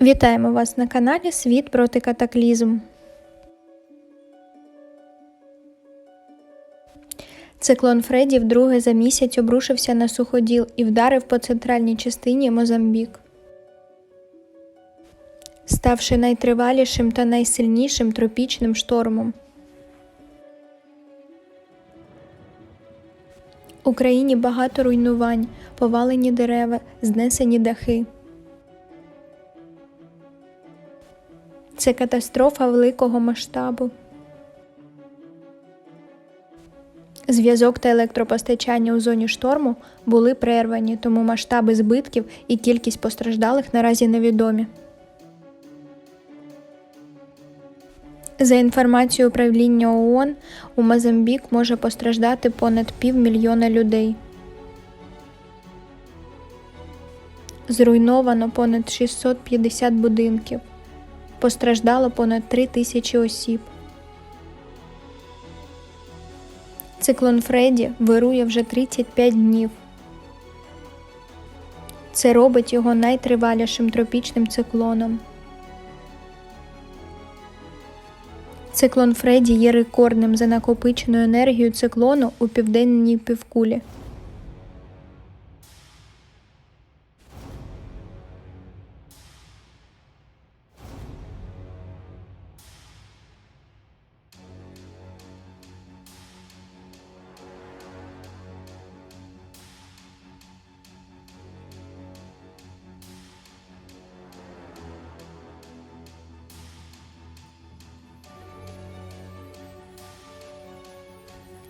Вітаємо вас на каналі Світ проти катаклізм. Циклон Фредді вдруге за місяць обрушився на суходіл і вдарив по центральній частині Мозамбік. Ставши найтривалішим та найсильнішим тропічним штормом. У країні багато руйнувань, повалені дерева, знесені дахи. Це катастрофа великого масштабу. Зв'язок та електропостачання у зоні шторму були перервані, тому масштаби збитків і кількість постраждалих наразі невідомі. За інформацією управління ООН, у Мозамбік може постраждати понад півмільйона людей. Зруйновано понад 650 будинків. Постраждало понад 3 тисячі осіб. Циклон Фредді вирує вже 35 днів. Це робить його найтривалішим тропічним циклоном. Циклон Фредді є рекордним за накопиченою енергією циклону у південній півкулі.